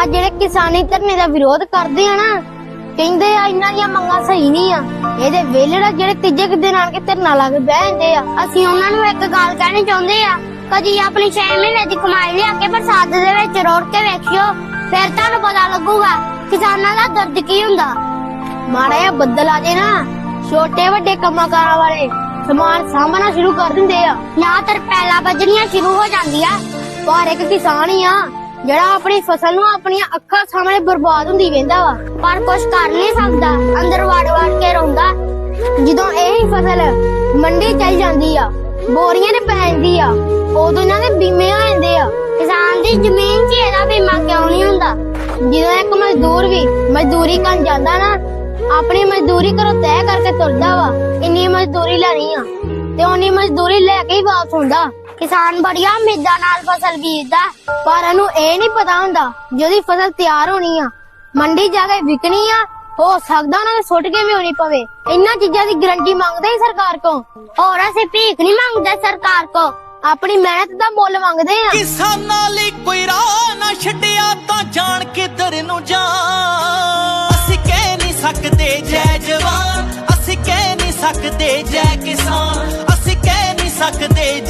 ਆ ਜਿਹੜੇ ਕਿਸਾਨੀ ਧਰਨੇ ਦਾ ਵਿਰੋਧ ਕਰਦੇ ਆ ਨਾ, ਕਹਿੰਦੇ ਆ ਇਹਨਾਂ ਦੀਆਂ ਮੰਗਾਂ ਸਹੀ ਨਹੀਂ ਆ। ਇਹਦੇ ਵੇਲੜਾ ਜਿਹੜੇ ਤੀਜੇ ਦਿਨ ਆਣ ਕੇ ਧਰਨਾ ਲਾ ਕੇ ਬਹਿ ਜਾਂਦੇ ਆ। ਅਸੀਂ ਉਹਨਾਂ ਨੂੰ ਇੱਕ ਗੱਲ ਕਹਿਣੀ ਚਾਹੁੰਦੇ ਆ, ਕਦੀ ਆਪਣੀ 6 ਮਹੀਨੇ ਦੀ ਕਮਾਈ ਲਿਆ ਕੇ ਬਰਸਾਤ ਦੇ ਵਿੱਚ ਰੋੜ ਕੇ ਵੇਖਿਓ, ਫਿਰ ਤੁਹਾਨੂੰ ਪਤਾ ਲੱਗੂਗਾ ਕਿਸਾਨਾਂ ਦਾ ਦਰਦ ਕੀ ਹੁੰਦਾ। ਮਾੜਾ ਜਿਹਾ ਬੱਦਲ ਆ ਜੇ ਨਾ, ਛੋਟੇ ਵੱਡੇ ਕੰਮਾਂ ਕਾਰਾਂ ਵਾਲੇ ਸਮਾਨ ਸਾਂਭਣਾ ਸ਼ੁਰੂ ਕਰ ਦਿੰਦੇ ਆ। ਨਾ ਤਰ ਪਹਿਲਾ ਵੱਜਣੀਆਂ ਸ਼ੁਰੂ ਹੋ ਜਾਂਦੀਆਂ। ਪਰ ਇੱਕ ਕਿਸਾਨ ਹੀ ਆ ਜਿਹੜਾ ਆਪਣੀ ਫਸਲ ਨੂੰ ਆਪਣੀਆਂ ਅੱਖਾਂ ਸਾਹਮਣੇ ਬਰਬਾਦ ਹੁੰਦੀ ਵੇਂਦਾ ਵਾ, ਪਰ ਕੁਝ ਕਰ ਨਹੀਂ ਸਕਦਾ, ਅੰਦਰ ਵੜ ਵੜ ਕੇ ਰੋਂਦਾ। ਜਦੋਂ ਇਹ ਹੀ ਫਸਲ ਮੰਡੀ ਚਲ ਜਾਂਦੀ ਆ, ਬੋਰੀਆਂ ਤੇ ਪੈ ਜਾਂਦੀ ਆ, ਉਦੋਂ ਇਹਨਾਂ ਦੇ ਬੀਮੇ ਹੋ ਜਾਂਦੇ ਆ। ਕਿਸਾਨ ਦੀ ਜ਼ਮੀਨ 'ਚ ਇਹਦਾ ਬੀਮਾ ਕਿਉਂ ਨਹੀਂ ਹੁੰਦਾ? ਜਦੋਂ ਇੱਕ ਮਜ਼ਦੂਰ ਵੀ ਮਜ਼ਦੂਰੀ ਕਰਨ ਜਾਂਦਾ ਨਾ, ਆਪਣੀ ਮਜ਼ਦੂਰੀ ਕਰੋ ਤੈਅ ਕਰਕੇ ਤੁਰਦਾ ਵਾ, ਇੰਨੀ ਮਜ਼ਦੂਰੀ ਲੈਣੀ ਆ, ਤੇ ਉਨੀ ਮਜ਼ਦੂਰੀ ਲੈ ਕੇ ਹੀ ਵਾਪਸ ਹੁੰਦਾ ਕਿਸਾਨ ਬੜੀਆਂ ਉਮੀਦਾਂ ਨਾਲ ਫਸਲ ਬੀਜਦਾ, ਪਰ ਇਹਨੂੰ ਇਹ ਨਹੀਂ ਪਤਾ ਹੁੰਦਾ ਜਿਹਦੀ ਫਸਲ ਤਿਆਰ ਹੋਣੀ ਆ। ਮੰਡੀ ਜਾ ਕੇ ਵਿਕਣੀ ਆ, ਹੋ ਸਕਦਾ ਉਹਨਾਂ ਨੇ ਸੁੱਟ ਕੇ ਵੀ ਹੋਣੀ ਪਵੇ। ਇਹਨਾਂ ਚੀਜ਼ਾਂ ਦੀ ਗਰੰਟੀ ਮੰਗਦੇ ਹੀ ਸਰਕਾਰ ਕੋ ਹੋਰ ਅਸੀਂ ਭੀਖ ਨਹੀਂ ਮੰਗਦੇ ਸਰਕਾਰ ਕੋ ਆਪਣੀ ਮਿਹਨਤ ਦਾ ਮੁੱਲ ਮੰਗਦੇ ਆ। ਕਿਸਾਨਾਂ ਲਈ ਕੋਈ ਰਾਹ ਨਾ ਛੱਡਿਆ ਤਾਂ ਜਾਣ ਕਿੱਧਰ ਨੂੰ ਜਾ ਅਸੀਂ ਕਹਿ ਨਹੀਂ ਸਕਦੇ ਜੈ ਜਵਾਨ, ਅਸੀਂ ਕਹਿ ਨਹੀਂ ਸਕਦੇ ਜੈ ਕਿਸਾਨ। ਅਸੀਂ ਕਹਿ ਨਹੀਂ ਸਕਦੇ